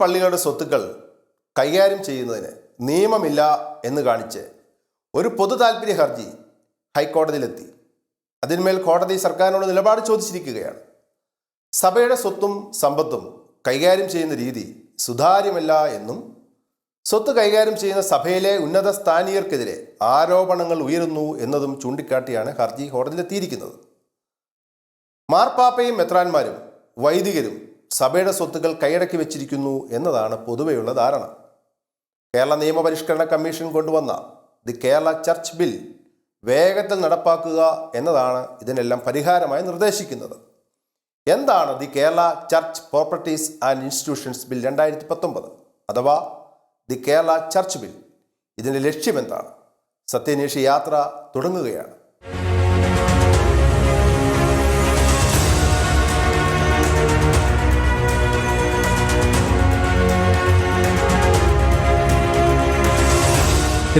പള്ളികളുടെ സ്വത്തുക്കൾ കൈകാര്യം ചെയ്യുന്നതിന് നിയമമില്ല എന്ന് കാണിച്ച് ഒരു പൊതു താൽപ്പര്യ ഹർജി ഹൈക്കോടതിയിലെത്തി. അതിന്മേൽ കോടതി സർക്കാരിനോട് നിലപാട് ചോദിച്ചിരിക്കുകയാണ്. സഭയുടെ സ്വത്തും സമ്പത്തും കൈകാര്യം ചെയ്യുന്ന രീതി സുതാര്യമല്ല എന്നും സ്വത്ത് കൈകാര്യം ചെയ്യുന്ന സഭയിലെ ഉന്നത സ്ഥാനീയർക്കെതിരെ ആരോപണങ്ങൾ ഉയരുന്നു എന്നതും ചൂണ്ടിക്കാട്ടിയാണ് ഹർജി കോടതിയിലെത്തിയിരിക്കുന്നത്. മാർപ്പാപ്പയും മെത്രാന്മാരും വൈദികരും സഭയുടെ സ്വത്തുക്കൾ കൈയടക്കി വെച്ചിരിക്കുന്നു എന്നതാണ് പൊതുവെയുള്ള ധാരണ. കേരള നിയമപരിഷ്കരണ കമ്മീഷൻ കൊണ്ടുവന്ന ദി കേരള ചർച്ച് ബിൽ വേഗത്തിൽ നടപ്പാക്കുക എന്നതാണ് ഇതിനെല്ലാം പരിഹാരമായി നിർദ്ദേശിക്കുന്നത്. എന്താണ് the Kerala church properties and institutions bill രണ്ടായിരത്തി പത്തൊമ്പത് അഥവാ ദി കേരള ചർച്ച് ബിൽ. ഇതിന്റെ ലക്ഷ്യമെന്താണ് സത്യന്വേഷി യാത്ര തുടങ്ങുകയാണ്.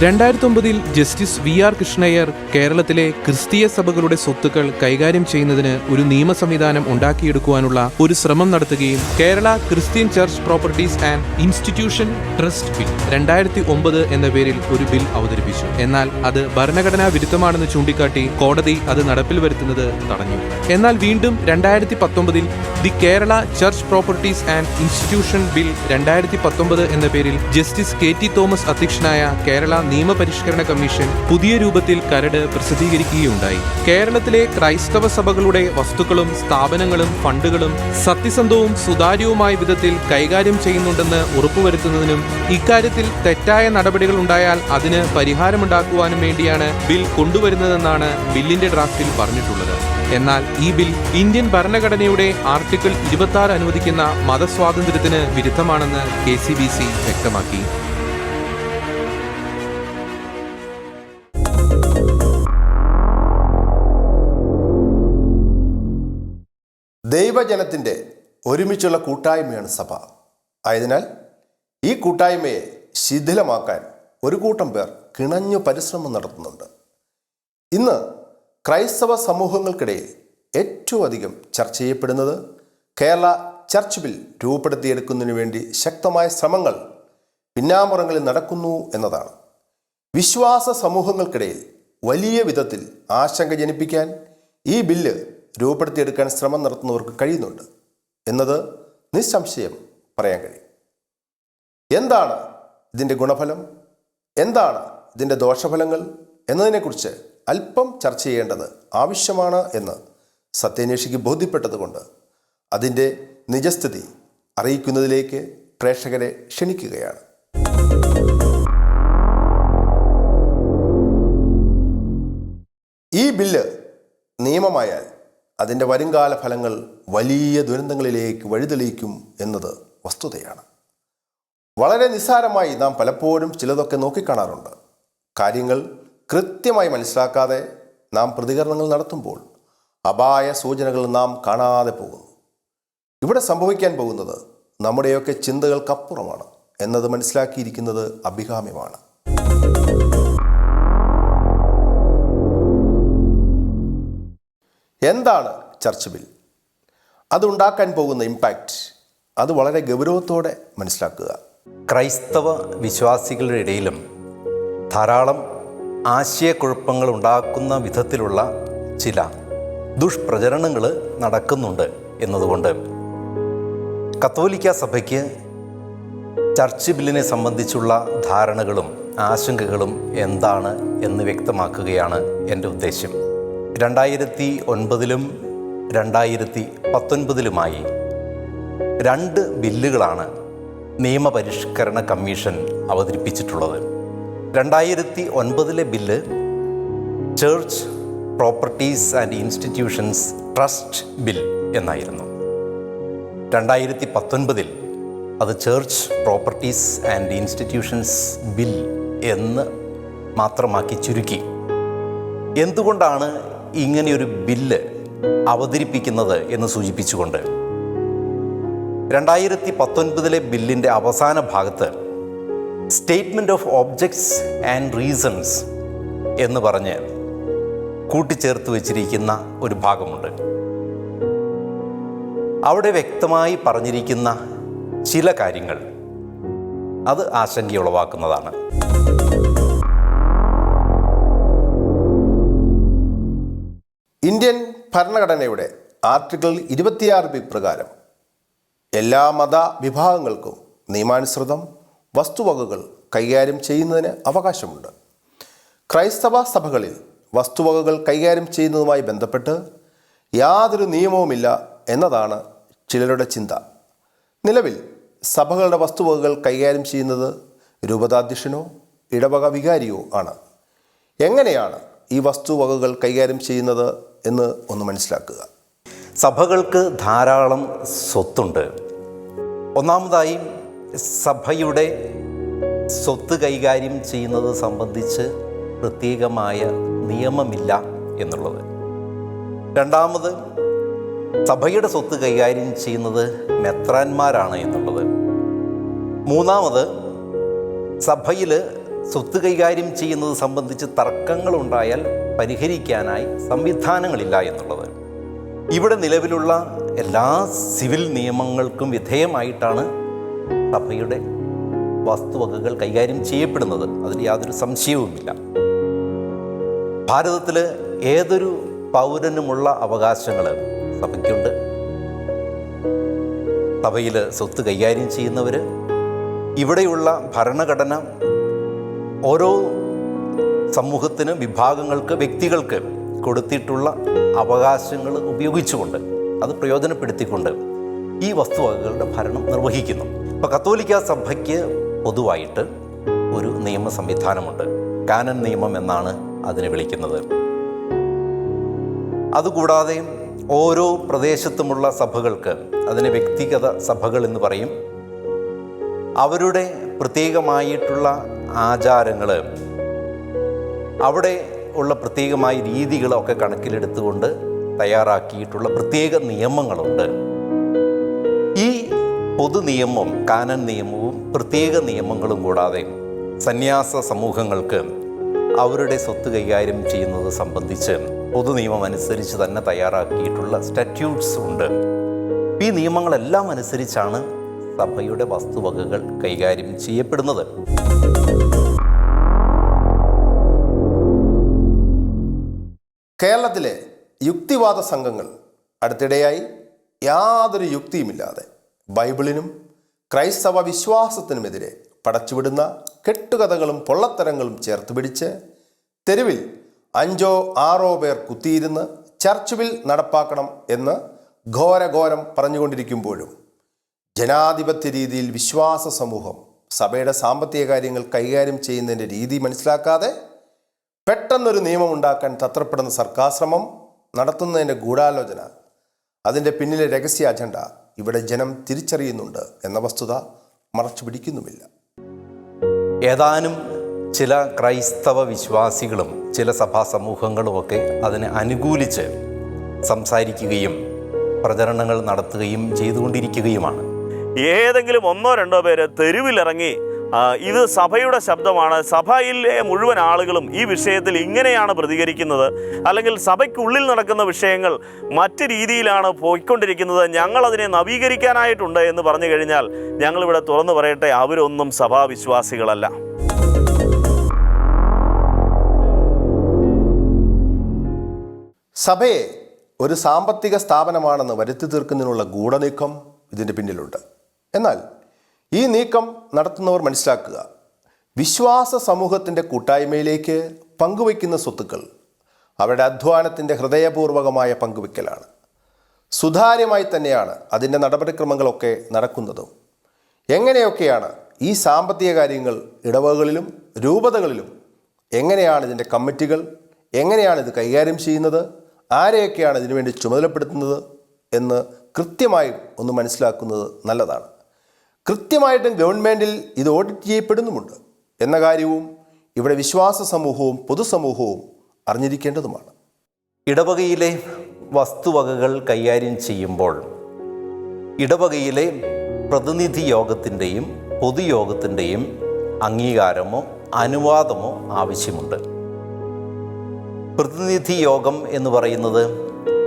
രണ്ടായിരത്തി ഒമ്പതിൽ ജസ്റ്റിസ് വി ആർ കൃഷ്ണയ്യർ കേരളത്തിലെ ക്രിസ്തീയ സഭകളുടെ സ്വത്തുക്കൾ കൈകാര്യം ചെയ്യുന്നതിന് ഒരു നിയമ സംവിധാനം ഉണ്ടാക്കിയെടുക്കുവാനുള്ള ഒരു ശ്രമം നടത്തുകയും Kerala Christian church properties and institution trust bill രണ്ടായിരത്തി ഒമ്പത് എന്ന പേരിൽ ഒരു ബിൽ അവതരിപ്പിച്ചു. എന്നാൽ അത് ഭരണഘടനാ വിരുദ്ധമാണെന്ന് ചൂണ്ടിക്കാട്ടി കോടതി അത് നടപ്പിൽ വരുത്തുന്നത് തടഞ്ഞു. എന്നാൽ വീണ്ടും രണ്ടായിരത്തി പത്തൊമ്പതിൽ the Kerala church properties and institution bill രണ്ടായിരത്തി പത്തൊമ്പത് എന്ന പേരിൽ ജസ്റ്റിസ് കെ ടി തോമസ് അധ്യക്ഷനായ കേരള നിയമപരിഷ്കരണ കമ്മീഷൻ പുതിയ രൂപത്തിൽ കരട് പ്രസിദ്ധീകരിക്കുകയുണ്ടായി. കേരളത്തിലെ ക്രൈസ്തവ സഭകളുടെ വസ്തുക്കളും സ്ഥാപനങ്ങളും ഫണ്ടുകളും സത്യസന്ധവും സുതാര്യവുമായ വിധത്തിൽ കൈകാര്യം ചെയ്യുന്നുണ്ടെന്ന് ഉറപ്പുവരുത്തുന്നതിനും ഇക്കാര്യത്തിൽ തെറ്റായ നടപടികൾ ഉണ്ടായാൽ അതിന് പരിഹാരമുണ്ടാക്കുവാനും വേണ്ടിയാണ് ബിൽ കൊണ്ടുവരുന്നതെന്നാണ് ബില്ലിന്റെ ഡ്രാഫ്റ്റിൽ പറഞ്ഞിട്ടുള്ളത്. എന്നാൽ ഈ ബിൽ ഇന്ത്യൻ ഭരണഘടനയുടെ ആർട്ടിക്കിൾ ഇരുപത്തി അനുവദിക്കുന്ന മതസ്വാതന്ത്ര്യത്തിന് വിരുദ്ധമാണെന്ന് കെ വ്യക്തമാക്കി. ഒരുമിച്ചുള്ള കൂട്ടായ്മയാണ് സഭ. ആയതിനാൽ ഈ കൂട്ടായ്മയെ ശിഥിലമാക്കാൻ ഒരു കൂട്ടം പേർ കിണഞ്ഞു പരിശ്രമം നടത്തുന്നുണ്ട്. ഇന്ന് ക്രൈസ്തവ സമൂഹങ്ങൾക്കിടയിൽ ഏറ്റവും അധികം ചർച്ച ചെയ്യപ്പെടുന്നത് കേരള ചർച്ച് ബിൽ രൂപപ്പെടുത്തിയെടുക്കുന്നതിന് വേണ്ടി ശക്തമായ ശ്രമങ്ങൾ പിന്നാമ്പുറങ്ങളിൽ നടക്കുന്നു എന്നതാണ്. വിശ്വാസ സമൂഹങ്ങൾക്കിടയിൽ വലിയ വിധത്തിൽ ആശങ്ക ജനിപ്പിക്കാൻ ഈ ബില്ല് രൂപപ്പെടുത്തിയെടുക്കാൻ ശ്രമം നടത്തുന്നവർക്ക് കഴിയുന്നുണ്ട്. എന്നത് നിസ്സംശയം പറയാൻ കഴിയും. എന്താണ് ഇതിന്റെ ഗുണഫലം? എന്താണ് ഇതിന്റെ ദോഷഫലങ്ങൾ? എന്നതിനെക്കുറിച്ച് അല്പം ചർച്ച ചെയ്യേണ്ടത് ആവശ്യമാണ് എന്ന് സത്യാന്വേഷിക്ക് ബോധ്യപ്പെട്ടതുകൊണ്ട് അതിന്റെ നിജസ്ഥിതി അറിയിക്കുന്നതിലേക്ക് പ്രേക്ഷകരെ ക്ഷണിക്കുകയാണ്. ഈ ബില്ല് നിയമമായാൽ അതിന്റെ വരുംകാല ഫലങ്ങൾ വലിയ ദുരന്തങ്ങളിലേക്ക് വഴിതെളിയിക്കും എന്നത് വസ്തുതയാണ്. വളരെ നിസ്സാരമായി നാം പലപ്പോഴും ചിലതൊക്കെ നോക്കിക്കാണാറുണ്ട്. കാര്യങ്ങൾ കൃത്യമായി മനസ്സിലാക്കാതെ നാം പ്രതികരണങ്ങൾ നടത്തുമ്പോൾ അപായ സൂചനകൾ നാം കാണാതെ പോകുന്നു. ഇവിടെ സംഭവിക്കാൻ പോകുന്നത് നമ്മുടെയൊക്കെ ചിന്തകൾക്കപ്പുറമാണ്. എന്നത് മനസ്സിലാക്കിയിരിക്കുന്നത് അഭികാമ്യമാണ്. എന്താണ് ചർച്ച് ബിൽ? അതുണ്ടാക്കാൻ പോകുന്ന ഇമ്പാക്റ്റ് അത് വളരെ ഗൗരവത്തോടെ മനസ്സിലാക്കുക. ക്രൈസ്തവ വിശ്വാസികളുടെ ഇടയിലും ധാരാളം ആശയക്കുഴപ്പങ്ങൾ ഉണ്ടാക്കുന്ന വിധത്തിലുള്ള ചില ദുഷ്പ്രചരണങ്ങൾ നടക്കുന്നുണ്ട് എന്നതുകൊണ്ട് കത്തോലിക്ക സഭയ്ക്ക് ചർച്ച് ബില്ലിനെ സംബന്ധിച്ചുള്ള ധാരണകളും ആശങ്കകളും എന്താണ് എന്ന് വ്യക്തമാക്കുകയാണ് എന്റെ ഉദ്ദേശം രണ്ടായിരത്തി ഒൻപതിലും രണ്ടായിരത്തി പത്തൊൻപതിലുമായി രണ്ട് ബില്ലുകളാണ് നിയമപരിഷ്കരണ കമ്മീഷൻ അവതരിപ്പിച്ചിട്ടുള്ളത്. രണ്ടായിരത്തി ഒൻപതിലെ bill church properties and institutions trust bill എന്നായിരുന്നു. രണ്ടായിരത്തി പത്തൊൻപതിൽ അത് church properties and institutions bill എന്ന് മാത്രമാക്കി ചുരുക്കി. എന്തുകൊണ്ടാണ് ഇങ്ങനെയൊരു ബില്ല് അവതരിപ്പിക്കുന്നത് എന്ന് സൂചിപ്പിച്ചുകൊണ്ട് രണ്ടായിരത്തി പത്തൊൻപതിലെ ബില്ലിന്റെ അവസാന ഭാഗത്ത് statement of objects and reasons എന്ന് പറഞ്ഞ് കൂട്ടിച്ചേർത്ത് വച്ചിരിക്കുന്ന ഒരു ഭാഗമുണ്ട്. അവിടെ വ്യക്തമായി പറഞ്ഞിരിക്കുന്ന ചില കാര്യങ്ങൾ അത് ആശങ്കയുളവാക്കുന്നതാണ്. ഇന്ത്യൻ ഭരണഘടനയുടെ ആർട്ടിക്കിൾ ഇരുപത്തിയാറ് ബി പ്രകാരം എല്ലാ മത വിഭാഗങ്ങൾക്കും നിയമാനുസൃതം വസ്തുവകകൾ കൈകാര്യം ചെയ്യുന്നതിന് അവകാശമുണ്ട്. ക്രൈസ്തവ സഭകളിൽ വസ്തുവകകൾ കൈകാര്യം ചെയ്യുന്നതുമായി ബന്ധപ്പെട്ട് യാതൊരു നിയമവുമില്ല എന്നതാണ് ചിലരുടെ ചിന്ത. നിലവിൽ സഭകളുടെ വസ്തുവകകൾ കൈകാര്യം ചെയ്യുന്നത് രൂപതാധ്യക്ഷനോ ഇടവക വികാരിയോ ആണ്. എങ്ങനെയാണ് ഈ വസ്തുവകകൾ കൈകാര്യം ചെയ്യുന്നത് എന്ന് ഒന്ന് മനസ്സിലാക്കുക. സഭകൾക്ക് ധാരാളം സ്വത്തുണ്ട്. ഒന്നാമതായി സഭയുടെ സ്വത്ത് കൈകാര്യം ചെയ്യുന്നത് സംബന്ധിച്ച് പ്രത്യേകമായ നിയമമില്ല എന്നുള്ളത്. രണ്ടാമത് സഭയുടെ സ്വത്ത് കൈകാര്യം ചെയ്യുന്നത് മെത്രാന്മാരാണ് എന്നുള്ളത്. മൂന്നാമത് സഭയിൽ സ്വത്ത് കൈകാര്യം ചെയ്യുന്നത് സംബന്ധിച്ച് തർക്കങ്ങളുണ്ടായാൽ പരിഹരിക്കാനായി സംവിധാനങ്ങളില്ല എന്നുള്ളത് ഇവിടെ നിലവിലുള്ള എല്ലാ സിവിൽ നിയമങ്ങൾക്കും വിധേയമായിട്ടാണ് സഭയുടെ വസ്തുവകകൾ കൈകാര്യം ചെയ്യപ്പെടുന്നത്. അതിൽ യാതൊരു സംശയവുമില്ല. ഭാരതത്തിൽ ഏതൊരു പൗരനുമുള്ള അവകാശങ്ങൾ സഭയ്ക്കുണ്ട്? സഭയിൽ സ്വത്ത് കൈകാര്യം ചെയ്യുന്നവർ ഇവിടെയുള്ള ഭരണഘടന ഓരോ സമൂഹത്തിന് വിഭാഗങ്ങൾക്ക് വ്യക്തികൾക്ക് കൊടുത്തിട്ടുള്ള അവകാശങ്ങൾ ഉപയോഗിച്ചുകൊണ്ട് അത് പ്രയോജനപ്പെടുത്തിക്കൊണ്ട് ഈ വസ്തുവകകളുടെ ഭരണം നിർവഹിക്കുന്നു. ഇപ്പോൾ കത്തോലിക്ക സഭയ്ക്ക് പൊതുവായിട്ട് ഒരു നിയമ സംവിധാനമുണ്ട്. കാനൻ നിയമം എന്നാണ് അതിനെ വിളിക്കുന്നത്. അതുകൂടാതെ ഓരോ പ്രദേശത്തുമുള്ള സഭകൾക്ക് അതിനെ വ്യക്തിഗത സഭകൾ എന്ന് പറയും അവരുടെ പ്രത്യേകമായിട്ടുള്ള ആചാരങ്ങൾ അവിടെ ഉള്ള പ്രത്യേകമായ രീതികളൊക്കെ കണക്കിലെടുത്തുകൊണ്ട് തയ്യാറാക്കിയിട്ടുള്ള പ്രത്യേക നിയമങ്ങളുണ്ട്. ഈ പൊതു നിയമവും കാനൻ നിയമവും പ്രത്യേക നിയമങ്ങളും കൂടാതെ സന്യാസ സമൂഹങ്ങൾക്ക് അവരുടെ സ്വത്ത് കൈകാര്യം ചെയ്യുന്നത് സംബന്ധിച്ച് പൊതു നിയമം അനുസരിച്ച് തന്നെ തയ്യാറാക്കിയിട്ടുള്ള സ്റ്റാറ്റ്യൂട്ട്സ് ഉണ്ട്. ഈ നിയമങ്ങളെല്ലാം അനുസരിച്ചാണ് സഭയുടെ വസ്തുവകകൾ കൈകാര്യം ചെയ്യപ്പെടുന്നത്. കേരളത്തിലെ യുക്തിവാദ സംഘങ്ങൾ അടുത്തിടെയായി യാതൊരു യുക്തിയുമില്ലാതെ ബൈബിളിനും ക്രൈസ്തവ വിശ്വാസത്തിനുമെതിരെ പടച്ചുവിടുന്ന കെട്ടുകഥകളും പൊള്ളത്തരങ്ങളും ചേർത്ത് പിടിച്ച് തെരുവിൽ അഞ്ചോ ആറോ പേർ കുത്തിയിരുന്ന് ചർച്ചുവിൽ നടപ്പാക്കണം എന്ന് ഘോരഘോരം പറഞ്ഞുകൊണ്ടിരിക്കുമ്പോഴും ജനാധിപത്യ രീതിയിൽ വിശ്വാസ സമൂഹം സഭയുടെ സാമ്പത്തിക കാര്യങ്ങൾ കൈകാര്യം ചെയ്യുന്നതിന്റെ രീതി മനസ്സിലാക്കാതെ പെട്ടെന്നൊരു നിയമം ഉണ്ടാക്കാൻ തത്രപ്പെടുന്ന സർക്കാർ ശ്രമം നടത്തുന്നതിന്റെ ഗൂഢാലോചന അതിന്റെ പിന്നിലെ രഹസ്യ അജണ്ട ഇവിടെ ജനം തിരിച്ചറിയുന്നുണ്ട് എന്ന വസ്തുത മറച്ചു പിടിക്കുന്നുമില്ല. ഏതാനും ചില ക്രൈസ്തവ വിശ്വാസികളും ചില സഭാ സമൂഹങ്ങളുമൊക്കെ അതിനെ അനുകൂലിച്ച് സംസാരിക്കുകയും പ്രചരണങ്ങൾ നടത്തുകയും ചെയ്തുകൊണ്ടിരിക്കുകയുമാണ്. ഏതെങ്കിലും ഒന്നോ രണ്ടോ പേര് തെരുവിലിറങ്ങി ഇത് സഭയുടെ ശബ്ദമാണ്. സഭയിലെ മുഴുവൻ ആളുകളും ഈ വിഷയത്തിൽ ഇങ്ങനെയാണ് പ്രതികരിക്കുന്നത്. അല്ലെങ്കിൽ സഭയ്ക്കുള്ളിൽ നടക്കുന്ന വിഷയങ്ങൾ മറ്റ് രീതിയിലാണ് പോയിക്കൊണ്ടിരിക്കുന്നത്. ഞങ്ങളതിനെ നവീകരിക്കാനായിട്ടുണ്ട് എന്ന് പറഞ്ഞു കഴിഞ്ഞാൽ ഞങ്ങളിവിടെ തുറന്നു പറയട്ടെ അവരൊന്നും സഭാവിശ്വാസികളല്ല. സഭയെ ഒരു സാമ്പത്തിക സ്ഥാപനമാണെന്ന് വരുത്തി തീർക്കുന്നതിനുള്ള ഗൂഢനീക്കം ഇതിന്റെ പിന്നിലുണ്ട്. എന്നാൽ ഈ നീക്കം നടത്തുന്നവർ മനസ്സിലാക്കുക. വിശ്വാസ സമൂഹത്തിന്റെ കൂട്ടായ്മയിലേക്ക് പങ്കുവയ്ക്കുന്ന സ്വത്തുക്കൾ അവരുടെ അധ്വാനത്തിന്റെ ഹൃദയപൂർവകമായ പങ്കുവയ്ക്കലാണ്. സുതാര്യമായി തന്നെയാണ് അതിന്റെ നടപടിക്രമങ്ങളൊക്കെ നടക്കുന്നതും. എങ്ങനെയൊക്കെയാണ് ഈ സാമ്പത്തിക കാര്യങ്ങൾ ഇടവകളിലും രൂപതകളിലും എങ്ങനെയാണ് ഇതിന്റെ കമ്മിറ്റികൾ എങ്ങനെയാണ് ഇത് കൈകാര്യം ചെയ്യുന്നത് ആരെയൊക്കെയാണ് ഇതിനുവേണ്ടി ചുമതലപ്പെടുത്തുന്നത് എന്ന് കൃത്യമായും ഒന്ന് മനസ്സിലാക്കുന്നത് നല്ലതാണ്. കൃത്യമായിട്ടും ഗവൺമെന്റിൽ ഇത് ഓഡിറ്റ് ചെയ്യപ്പെടുന്നുമുണ്ട് എന്ന കാര്യവും ഇവിടെ വിശ്വാസ സമൂഹവും പൊതുസമൂഹവും അറിഞ്ഞിരിക്കേണ്ടതുമാണ്. ഇടവകയിലെ വസ്തുവകകൾ കൈകാര്യം ചെയ്യുമ്പോൾ ഇടവകയിലെ പ്രതിനിധി യോഗത്തിന്റെയും പൊതുയോഗത്തിന്റെയും അംഗീകാരമോ അനുവാദമോ ആവശ്യമുണ്ട്. പ്രതിനിധി യോഗം എന്ന് പറയുന്നത്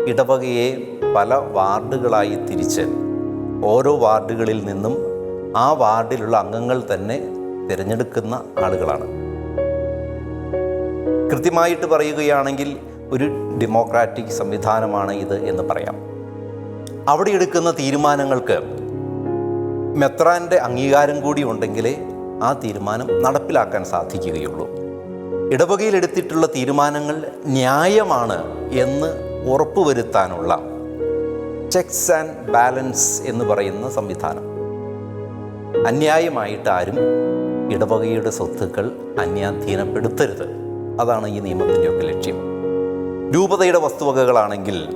ഇടവകയെ പല വാർഡുകളായി തിരിച്ച് ഓരോ വാർഡുകളിൽ നിന്നും ആ വാർഡിലുള്ള അംഗങ്ങൾ തന്നെ തിരഞ്ഞെടുക്കുന്ന ആളുകളാണ്. കൃത്യമായിട്ട് പറയുകയാണെങ്കിൽ ഒരു ഡെമോക്രാറ്റിക് സംവിധാനമാണ് ഇത് എന്ന് പറയാം. അവിടെ എടുക്കുന്ന തീരുമാനങ്ങൾക്ക് മെത്രാന്റെ അംഗീകാരം കൂടി ഉണ്ടെങ്കിലേ ആ തീരുമാനം നടപ്പിലാക്കാൻ സാധിക്കുകയുള്ളൂ. ഇടവകയിൽ എടുത്തിട്ടുള്ള തീരുമാനങ്ങൾ ന്യായമാണ് എന്ന് ഉറപ്പുവരുത്താനുള്ള ചെക്സ് ആൻഡ് ബാലൻസ് എന്ന് പറയുന്ന സംവിധാനം. അന്യായമായിട്ട് ആരും ഇടവകയുടെ സ്വത്തുക്കൾ അന്യാധീനപ്പെടുത്തരുത്. അതാണ് ഈ നിയമത്തിന്റെയൊക്കെ ലക്ഷ്യം. രൂപതയുടെ വസ്തുവകകളാണെങ്കിൽ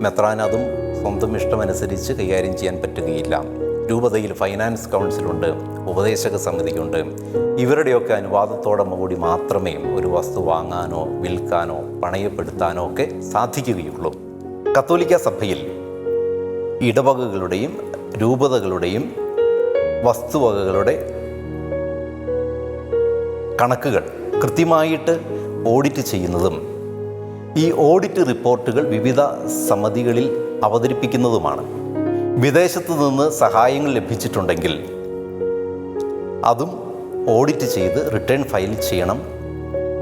മെത്രാനതും സ്വന്തം ഇഷ്ടമനുസരിച്ച് കൈകാര്യം ചെയ്യാൻ പറ്റുകയില്ല. രൂപതയിൽ ഫൈനാൻസ് കൗൺസിലുണ്ട് ഉപദേശക സമിതിയുണ്ട്. ഇവരുടെയൊക്കെ അനുവാദത്തോടെ കൂടി മാത്രമേ ഒരു വസ്തു വാങ്ങാനോ വിൽക്കാനോ പണയപ്പെടുത്താനോ ഒക്കെ സാധിക്കുകയുള്ളൂ. കത്തോലിക്ക സഭയിൽ ഇടവകകളുടെയും രൂപതകളുടെയും വസ്തുവകകളുടെ കണക്കുകൾ കൃത്യമായിട്ട് ഓഡിറ്റ് ചെയ്യുന്നതും ഈ ഓഡിറ്റ് റിപ്പോർട്ടുകൾ വിവിധ സമിതികളിൽ അവതരിപ്പിക്കുന്നതുമാണ്. വിദേശത്തു നിന്ന് സഹായങ്ങൾ ലഭിച്ചിട്ടുണ്ടെങ്കിൽ അതും ഓഡിറ്റ് ചെയ്ത് റിട്ടേൺ ഫയൽ ചെയ്യണം.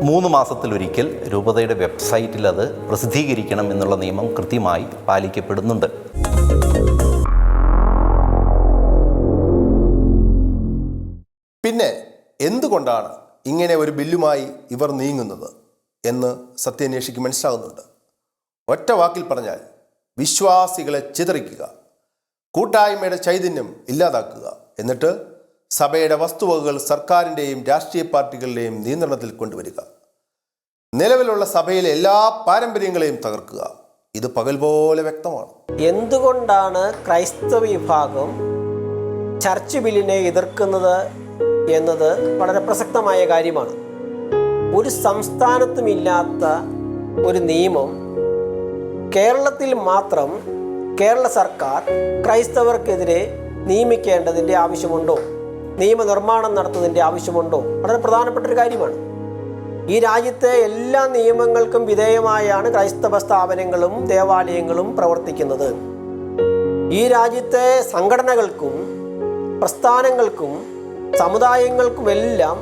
മൂന്ന് മാസത്തിലൊരിക്കൽ രൂപതയുടെ വെബ്സൈറ്റിൽ അത് പ്രസിദ്ധീകരിക്കണം എന്നുള്ള നിയമം കൃത്യമായി പാലിക്കപ്പെടുന്നുണ്ട്. പിന്നെ എന്തുകൊണ്ടാണ് ഇങ്ങനെ ഒരു ബില്ലുമായി ഇവർ നീങ്ങുന്നത് എന്ന് സത്യാന്വേഷിക്ക് മനസ്സിലാകുന്നുണ്ട്. ഒറ്റ വാക്കിൽ പറഞ്ഞാൽ വിശ്വാസികളെ ചിതറിക്കുക കൂട്ടായ്മയുടെ ചൈതന്യം ഇല്ലാതാക്കുക എന്നിട്ട് സഭയുടെ വസ്തുവകകൾ സർക്കാരിന്റെയും രാഷ്ട്രീയ പാർട്ടികളുടെയും നിയന്ത്രണത്തിൽ കൊണ്ടുവരിക. നിലവിലുള്ള സഭയിലെ എല്ലാ പാരമ്പര്യങ്ങളെയും തകർക്കുക. ഇത് പകൽ പോലെ വ്യക്തമാണ്. എന്തുകൊണ്ടാണ് ക്രൈസ്തവ വിഭാഗം ചർച്ച് ബില്ലിനെ എതിർക്കുന്നത് എന്നത് വളരെ പ്രസക്തമായ കാര്യമാണ്. ഒരു സംസ്ഥാനത്തുമില്ലാത്ത ഒരു നിയമം കേരളത്തിൽ മാത്രം കേരള സർക്കാർ ക്രൈസ്തവർക്കെതിരെ നിയമിക്കേണ്ടതിന്റെ ആവശ്യമുണ്ടോ? നിയമനിർമ്മാണം നടത്തുന്നതിന്റെ ആവശ്യമുണ്ടോ? വളരെ പ്രധാനപ്പെട്ട ഒരു കാര്യമാണ്. ഈ രാജ്യത്തെ എല്ലാ നിയമങ്ങൾക്കും വിധേയമായാണ് ക്രൈസ്തവ സ്ഥാപനങ്ങളും ദേവാലയങ്ങളും പ്രവർത്തിക്കുന്നത്. ഈ രാജ്യത്തെ സംഘടനകൾക്കും പ്രസ്ഥാനങ്ങൾക്കും സമുദായങ്ങൾക്കുമെല്ലാം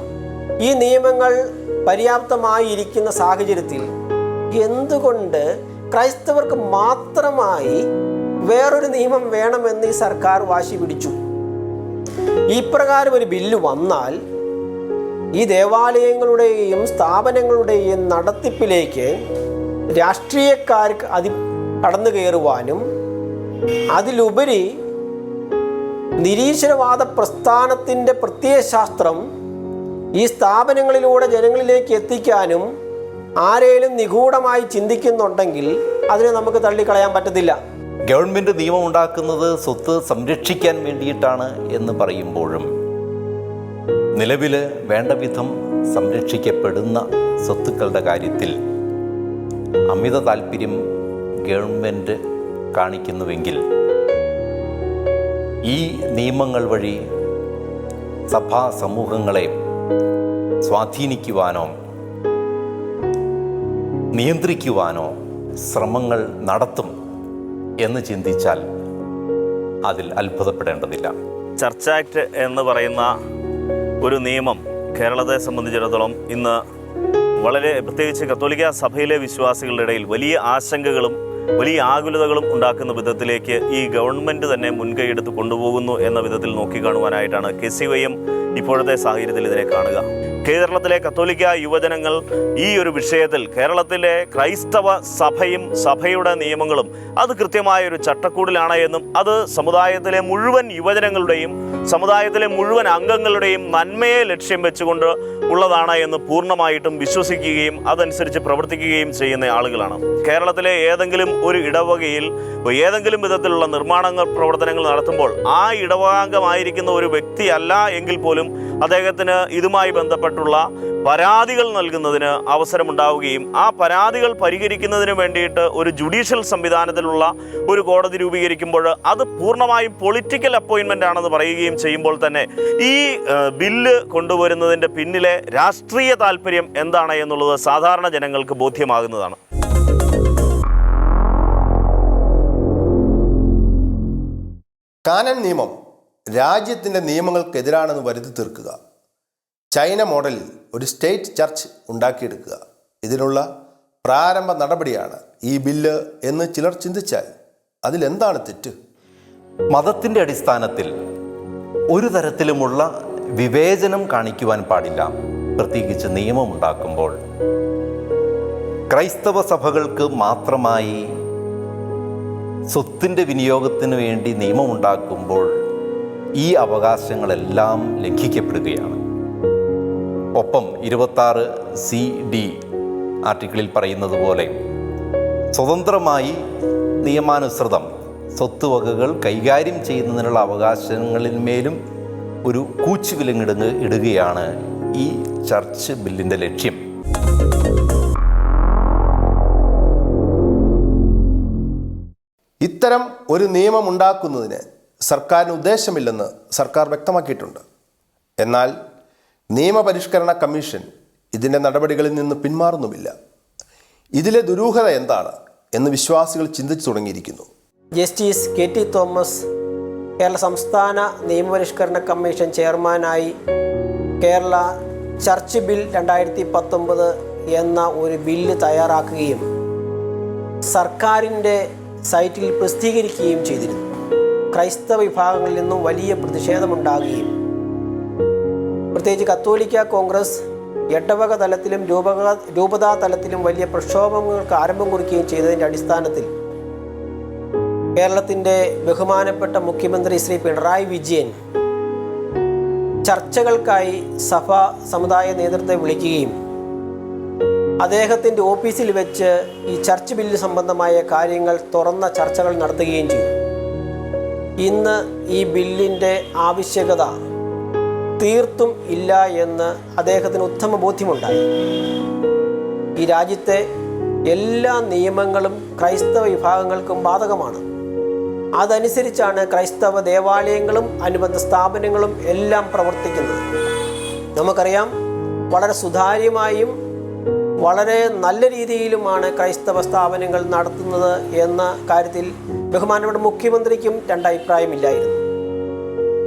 ഈ നിയമങ്ങൾ പര്യാപ്തമായിരിക്കുന്ന സാഹചര്യത്തിൽ എന്തുകൊണ്ട് ക്രൈസ്തവർക്ക് മാത്രമായി വേറൊരു നിയമം വേണമെന്ന് ഈ സർക്കാർ വാശി പിടിച്ചു? ഇപ്രകാരം ഒരു ബില്ല് വന്നാൽ ഈ ദേവാലയങ്ങളുടെയും സ്ഥാപനങ്ങളുടെയും നടത്തിപ്പിലേക്ക് രാഷ്ട്രീയക്കാർക്ക് അതി കടന്നു കയറുവാനും അതിലുപരി നിരീശ്വരവാദ പ്രസ്ഥാനത്തിന്റെ പ്രത്യയശാസ്ത്രം ഈ സ്ഥാപനങ്ങളിലൂടെ ജനങ്ങളിലേക്ക് എത്തിക്കാനും ആരെയും നിഗൂഢമായി ചിന്തിക്കുന്നുണ്ടെങ്കിൽ അതിനെ നമുക്ക് തള്ളിക്കളയാൻ പറ്റത്തില്ല. ഗവൺമെന്റ് നിയമം ഉണ്ടാക്കുന്നത് സ്വത്ത് സംരക്ഷിക്കാൻ വേണ്ടിയിട്ടാണ് എന്ന് പറയുമ്പോഴും നിലവിൽ വേണ്ട വിധം സംരക്ഷിക്കപ്പെടുന്ന സ്വത്തുക്കളുടെ കാര്യത്തിൽ അമിത താല്പര്യം ഗവൺമെന്റ് കാണിക്കുന്നുവെങ്കിൽ ഈ നിയമങ്ങൾ വഴി സഭാ സമൂഹങ്ങളെ സ്വാധീനിക്കുവാനോ നിയന്ത്രിക്കുവാനോ ശ്രമങ്ങൾ നടത്തും എന്ന് ചിന്തിച്ചാൽ അതിൽ അത്ഭുതപ്പെടേണ്ടതില്ല. ചർച്ച ആക്ട് എന്ന് പറയുന്ന ഒരു നിയമം കേരളത്തെ സംബന്ധിച്ചിടത്തോളം ഇന്ന് വളരെ പ്രത്യേകിച്ച് കത്തോലിക്ക സഭയിലെ വിശ്വാസികളുടെ ഇടയിൽ വലിയ ആശങ്കകളും വലിയ ആകുലതകളും ഉണ്ടാക്കുന്ന വിധത്തിലേക്ക് ഈ ഗവൺമെന്റ് തന്നെ മുൻകൈയെടുത്ത് കൊണ്ടുപോകുന്നു എന്ന വിധത്തിൽ നോക്കിക്കാണുവാനായിട്ടാണ് കെ സി വൈ എം ഇപ്പോഴത്തെ സാഹചര്യത്തിൽ ഇതിനെ കാണുക. കേരളത്തിലെ കത്തോലിക്ക യുവജനങ്ങൾ ഈ ഒരു വിഷയത്തിൽ കേരളത്തിലെ ക്രൈസ്തവ സഭയും സഭയുടെ നിയമങ്ങളും അത് കൃത്യമായ ഒരു ചട്ടക്കൂടിലാണ് എന്നും അത് സമുദായത്തിലെ മുഴുവൻ യുവജനങ്ങളുടെയും സമുദായത്തിലെ മുഴുവൻ അംഗങ്ങളുടെയും നന്മയെ ലക്ഷ്യം വെച്ചുകൊണ്ട് ഉള്ളതാണ് എന്ന് പൂർണമായിട്ടും വിശ്വസിക്കുകയും അതനുസരിച്ച് പ്രവർത്തിക്കുകയും ചെയ്യുന്ന ആളുകളാണ്. കേരളത്തിലെ ഏതെങ്കിലും ഒരു ഇടവകയിൽ ഏതെങ്കിലും വിധത്തിലുള്ള നിർമ്മാണങ്ങൾ പ്രവർത്തനങ്ങൾ നടത്തുമ്പോൾ ആ ഇടവകാംഗമായിരിക്കുന്ന ഒരു വ്യക്തിയല്ല എങ്കിൽ പോലും അദ്ദേഹത്തിന് ഇതുമായി ബന്ധപ്പെട്ടുള്ള പരാതികൾ നൽകുന്നതിന് അവസരമുണ്ടാവുകയും ആ പരാതികൾ പരിഹരിക്കുന്നതിന് വേണ്ടിയിട്ട് ഒരു ജുഡീഷ്യൽ സംവിധാനത്തിലുള്ള ഒരു കോടതി രൂപീകരിക്കുമ്പോൾ അത് പൂർണമായും പൊളിറ്റിക്കൽ അപ്പോയിൻമെന്റ് ആണെന്ന് പറയുകയും ചെയ്യുമ്പോൾ തന്നെ ഈ ബില്ല് കൊണ്ടുവരുന്നതിന്റെ പിന്നിലെ രാഷ്ട്രീയ താല്പര്യം എന്താണ് എന്നുള്ളത് സാധാരണ ജനങ്ങൾക്ക് ബോധ്യമാകുന്നതാണ്. കാനൻ നിയമം രാജ്യത്തിന്റെ നിയമങ്ങൾക്കെതിരാണെന്ന് വരുത്തി തീർക്കുക. ചൈന മോഡലിൽ ഒരു സ്റ്റേറ്റ് ചർച്ച് ഉണ്ടാക്കിയെടുക്കുക. ഇതിനുള്ള പ്രാരംഭ നടപടിയാണ് ഈ ബില്ല് എന്ന് ചിലർ ചിന്തിച്ചാൽ അതിലെന്താണ് തെറ്റ്? മതത്തിന്റെ അടിസ്ഥാനത്തിൽ ഒരു തരത്തിലുമുള്ള വിവേചനം കാണിക്കുവാൻ പാടില്ല. പ്രത്യേകിച്ച് നിയമമുണ്ടാക്കുമ്പോൾ ക്രൈസ്തവ സഭകൾക്ക് മാത്രമായി സ്വത്തിന്റെ വിനിയോഗത്തിന് വേണ്ടി നിയമമുണ്ടാക്കുമ്പോൾ ഈ അവകാശങ്ങളെല്ലാം ലംഘിക്കപ്പെടുകയാണ്. ഒപ്പം ഇരുപത്താറ് സി ഡി ആർട്ടിക്കിളിൽ പറയുന്നത് പോലെ സ്വതന്ത്രമായി നിയമാനുസൃതം സ്വത്തുവകകൾ കൈകാര്യം ചെയ്യുന്നതിനുള്ള അവകാശങ്ങളിന്മേലും ഒരു കൂച്ചുവിലങ്ങിടുക ഇടുകയാണ് ഈ ചർച്ച് ബില്ലിന്റെ ലക്ഷ്യം. ഇത്തരം ഒരു നിയമം ഉണ്ടാക്കുന്നതിന് സർക്കാരിന് ഉദ്ദേശമില്ലെന്ന് സർക്കാർ വ്യക്തമാക്കിയിട്ടുണ്ട്. എന്നാൽ നിയമപരിഷ്കരണ കമ്മീഷൻ ഇതിന്റെ നടപടികളിൽ നിന്ന് പിന്മാറുന്നുമില്ല. ഇതിലെ ദുരൂഹത എന്താണ് എന്ന് വിശ്വാസികൾ ചിന്തിച്ചു തുടങ്ങിയിരിക്കുന്നു. Justice K T Thomas Kerala സംസ്ഥാന നിയമപരിഷ്കരണ കമ്മീഷൻ ചെയർമാനായി കേരള ചർച്ച് ബിൽ രണ്ടായിരത്തി പത്തൊമ്പത് എന്ന ഒരു ബില്ല് തയ്യാറാക്കുകയും സർക്കാരിന്റെ സൈറ്റിൽ പ്രസിദ്ധീകരിക്കുകയും ചെയ്തിരുന്നു. ക്രൈസ്തവ വിഭാഗങ്ങളിൽ നിന്നും വലിയ പ്രതിഷേധമുണ്ടാകുകയും പ്രത്യേകിച്ച് കത്തോലിക്ക കോൺഗ്രസ് എട്ടവക തലത്തിലും രൂപക രൂപതാ തലത്തിലും വലിയ പ്രക്ഷോഭങ്ങൾക്ക് ആരംഭം കുറിക്കുകയും ചെയ്തതിന്റെ അടിസ്ഥാനത്തിൽ കേരളത്തിന്റെ ബഹുമാനപ്പെട്ട മുഖ്യമന്ത്രി ശ്രീ പിണറായി വിജയൻ ചർച്ചകൾക്കായി സഭ സമുദായ നേതൃത്വത്തെ വിളിക്കുകയും അദ്ദേഹത്തിന്റെ ഓഫീസിൽ വെച്ച് ഈ ചർച്ച് ബില്ല് സംബന്ധമായ കാര്യങ്ങൾ തുറന്ന ചർച്ചകൾ നടത്തുകയും ചെയ്തു. ഇന്ന് ഈ ബില്ലിന്റെ ആവശ്യകത തീർത്തും ഇല്ല എന്ന് അദ്ദേഹത്തിന് ഉത്തമ ബോധ്യമുണ്ടായി. ഈ രാജ്യത്തെ എല്ലാ നിയമങ്ങളും ക്രൈസ്തവ വിഭാഗങ്ങൾക്കും ബാധകമാണ്. അതനുസരിച്ചാണ് ക്രൈസ്തവ ദേവാലയങ്ങളും അനുബന്ധ സ്ഥാപനങ്ങളും എല്ലാം പ്രവർത്തിക്കുന്നത്. നമുക്കറിയാം വളരെ സുതാര്യമായും വളരെ നല്ല രീതിയിലുമാണ് ക്രൈസ്തവ സ്ഥാപനങ്ങൾ നടത്തുന്നത് എന്ന കാര്യത്തിൽ ബഹുമാനപ്പെട്ട മുഖ്യമന്ത്രിക്കും രണ്ടഭിപ്രായമില്ലായിരുന്നു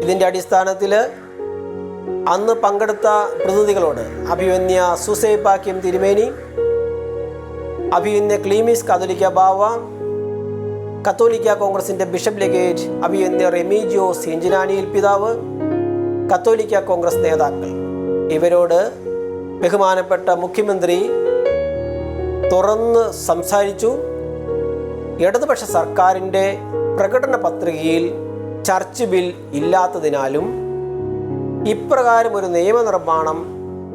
ഇതിന്റെ അടിസ്ഥാനത്തിൽ അന്ന് പങ്കെടുത്ത പ്രതിനിധികളോട് അഭിവന്യ സുസൈബാക്യം തിരുമേനി അഭിവന്യ ക്ലീമിസ് കാതോലിക്ക ബാവ കത്തോലിക്ക കോൺഗ്രസിന്റെ ബിഷപ്പ് ലെഗേറ്റ് അഭിവന്യ റെമീജിയോ എഞ്ചിനാനിയിൽ പിതാവ് കത്തോലിക്ക കോൺഗ്രസ് നേതാക്കൾ. ഇവരോട് ബഹുമാനപ്പെട്ട മുഖ്യമന്ത്രി തുറന്ന് സംസാരിച്ചു. ഇടതുപക്ഷ സർക്കാരിന്റെ പ്രകടന പത്രികയിൽ ചർച്ച് ബിൽ ഇല്ലാത്തതിനാലും ഇപ്രകാരം ഒരു നിയമനിർമ്മാണം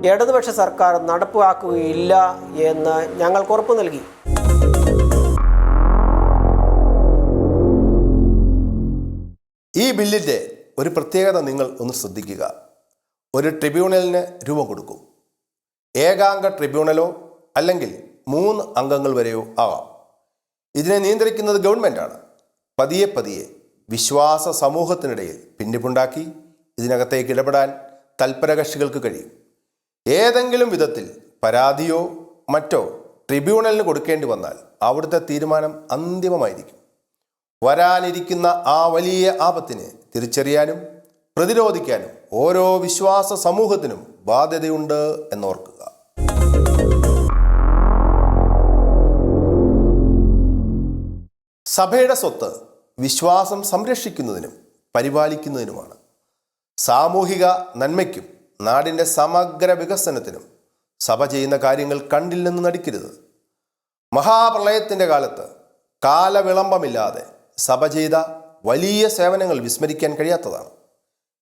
ഇടതുപക്ഷ സർക്കാർ നടപ്പാക്കുകയില്ല എന്ന് ഞങ്ങൾക്ക് ഉറപ്പു നൽകി. ഈ ബില്ലിന്റെ ഒരു പ്രത്യേകത നിങ്ങൾ ഒന്ന് ശ്രദ്ധിക്കുക. ഒരു ട്രിബ്യൂണലിന് രൂപം കൊടുക്കും. ഏകാംഗ ട്രിബ്യൂണലോ അല്ലെങ്കിൽ മൂന്ന് അംഗങ്ങൾ വരെയോ ആവാം. ഇതിനെ നിയന്ത്രിക്കുന്നത് ഗവൺമെന്റാണ്. പതിയെ പതിയെ വിശ്വാസ സമൂഹത്തിനിടയിൽ ഭിന്നിപ്പുണ്ടാക്കി ഇതിനകത്തേക്ക് ഇടപെടാൻ തൽപരകക്ഷികൾക്ക് കഴിയും. ഏതെങ്കിലും വിധത്തിൽ പരാതിയോ മറ്റോ ട്രിബ്യൂണലിന് കൊടുക്കേണ്ടി വന്നാൽ അവിടുത്തെ തീരുമാനം അന്തിമമായിരിക്കും. വരാനിരിക്കുന്ന ആ വലിയ ആപത്തിനെ തിരിച്ചറിയാനും പ്രതിരോധിക്കാനും ഓരോ വിശ്വാസ സമൂഹത്തിനും ബാധ്യതയുണ്ട് എന്നോർക്കുക. സഭയുടെ സ്വത്ത് വിശ്വാസം സംരക്ഷിക്കുന്നതിനും പരിപാലിക്കുന്നതിനുമാണ്. സാമൂഹിക നന്മയ്ക്കും നാടിന്റെ സമഗ്ര വികസനത്തിനും സഭ ചെയ്യുന്ന കാര്യങ്ങൾ കണ്ടില്ലെന്ന് നടിക്കരുത്. മഹാപ്രളയത്തിന്റെ കാലത്ത് കാലവിളംബമില്ലാതെ സഭ ചെയ്ത വലിയ സേവനങ്ങൾ വിസ്മരിക്കാൻ കഴിയാത്തതാണ്.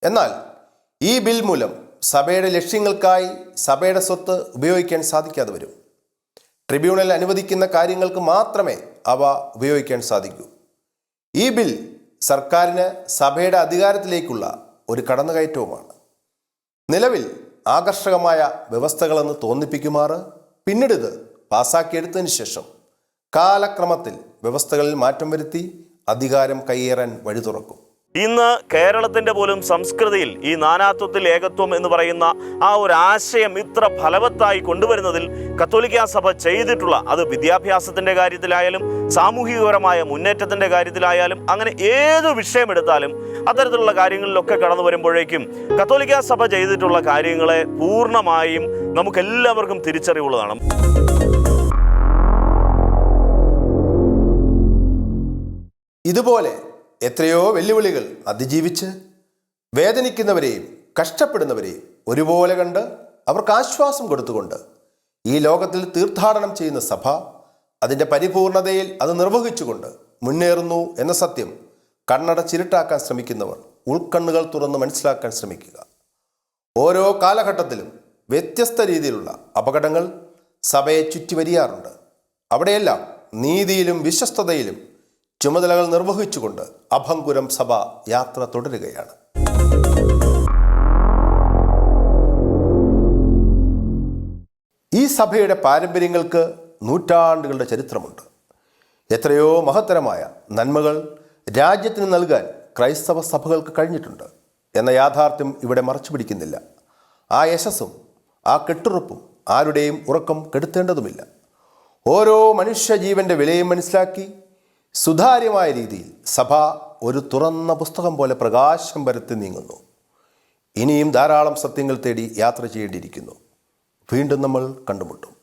എന്നാൽ ഈ ബിൽ മൂലം സഭയുടെ ലക്ഷ്യങ്ങൾക്കായി സഭയുടെ സ്വത്ത് ഉപയോഗിക്കാൻ സാധിക്കാതെ വരും. ട്രിബ്യൂണൽ അനുവദിക്കുന്ന കാര്യങ്ങൾക്ക് മാത്രമേ അവ ഉപയോഗിക്കാൻ സാധിക്കൂ. ഈ ബിൽ സർക്കാരിന് സഭയുടെ അധികാരത്തിലേക്കുള്ള ഒരു കടന്നുകയറ്റവുമാണ്. നിലവിൽ ആകർഷകമായ വ്യവസ്ഥകളെന്ന് തോന്നിപ്പിക്കുമാറ് പിന്നീട് ഇത് പാസാക്കിയെടുത്തതിന് ശേഷം കാലക്രമത്തിൽ വ്യവസ്ഥകളിൽ മാറ്റം വരുത്തി അധികാരം കൈയേറാൻ വഴി തുറക്കും ഇന്ന് കേരളത്തിന്റെ പോലും സംസ്കൃതിയിൽ ഈ നാനാത്വത്തിൽ ഏകത്വം എന്ന് പറയുന്ന ആ ഒരു ആശയം ഇത്ര ഫലവത്തായി കൊണ്ടുവരുന്നതിൽ കത്തോലിക്ക സഭ ചെയ്തിട്ടുള്ള അത് വിദ്യാഭ്യാസത്തിന്റെ കാര്യത്തിലായാലും സാമൂഹികപരമായ മുന്നേറ്റത്തിന്റെ കാര്യത്തിലായാലും അങ്ങനെ ഏത് വിഷയമെടുത്താലും അത്തരത്തിലുള്ള കാര്യങ്ങളിലൊക്കെ കടന്നു വരുമ്പോഴേക്കും കത്തോലിക്ക സഭ ചെയ്തിട്ടുള്ള കാര്യങ്ങളെ പൂർണമായും നമുക്കെല്ലാവർക്കും തിരിച്ചറിവുള്ളതാണ്. ഇതുപോലെ എത്രയോ വെല്ലുവിളികൾ അതിജീവിച്ച് വേദനിക്കുന്നവരെയും കഷ്ടപ്പെടുന്നവരെയും ഒരുപോലെ കണ്ട് അവർക്ക് ആശ്വാസം കൊടുത്തുകൊണ്ട് ഈ ലോകത്തിൽ തീർത്ഥാടനം ചെയ്യുന്ന സഭ അതിന്റെ പരിപൂർണതയിൽ അത് നിർവഹിച്ചുകൊണ്ട് മുന്നേറുന്നു എന്ന സത്യം കണ്ണട ചിരുട്ടാക്കാൻ ശ്രമിക്കുന്നവർ ഉൾക്കണ്ണുകൾ തുറന്ന് മനസ്സിലാക്കാൻ ശ്രമിക്കുക. ഓരോ കാലഘട്ടത്തിലും വ്യത്യസ്ത രീതിയിലുള്ള അപകടങ്ങൾ സഭയെ ചുറ്റിവരിയാറുണ്ട്. അവിടെയെല്ലാം നീതിയിലും വിശ്വസ്തതയിലും ചുമതലകൾ നിർവഹിച്ചുകൊണ്ട് അഭംഗുരം സഭ യാത്ര തുടരുകയാണ്. ഈ സഭയുടെ പാരമ്പര്യങ്ങൾക്ക് നൂറ്റാണ്ടുകളുടെ ചരിത്രമുണ്ട്. എത്രയോ മഹത്തരമായ നന്മകൾ രാജ്യത്തിന് നൽകാൻ ക്രൈസ്തവ സഭകൾക്ക് കഴിഞ്ഞിട്ടുണ്ട് എന്ന യാഥാർത്ഥ്യം ഇവിടെ മറച്ചു പിടിക്കുന്നില്ല ആ യശസ്സും ആ കെട്ടുറപ്പും ആരുടെയും ഉറക്കം കെടുത്തേണ്ടതുമില്ല. ഓരോ മനുഷ്യജീവന്റെ വിലയും മനസ്സിലാക്കി സുതാര്യമായ രീതിയിൽ സഭ ഒരു തുറന്ന പുസ്തകം പോലെ പ്രകാശം പരത്തി നീങ്ങുന്നു. ഇനിയും ധാരാളം സത്യങ്ങൾ തേടി യാത്ര ചെയ്യേണ്ടിയിരിക്കുന്നു. വീണ്ടും നമ്മൾ കണ്ടുമുട്ടും.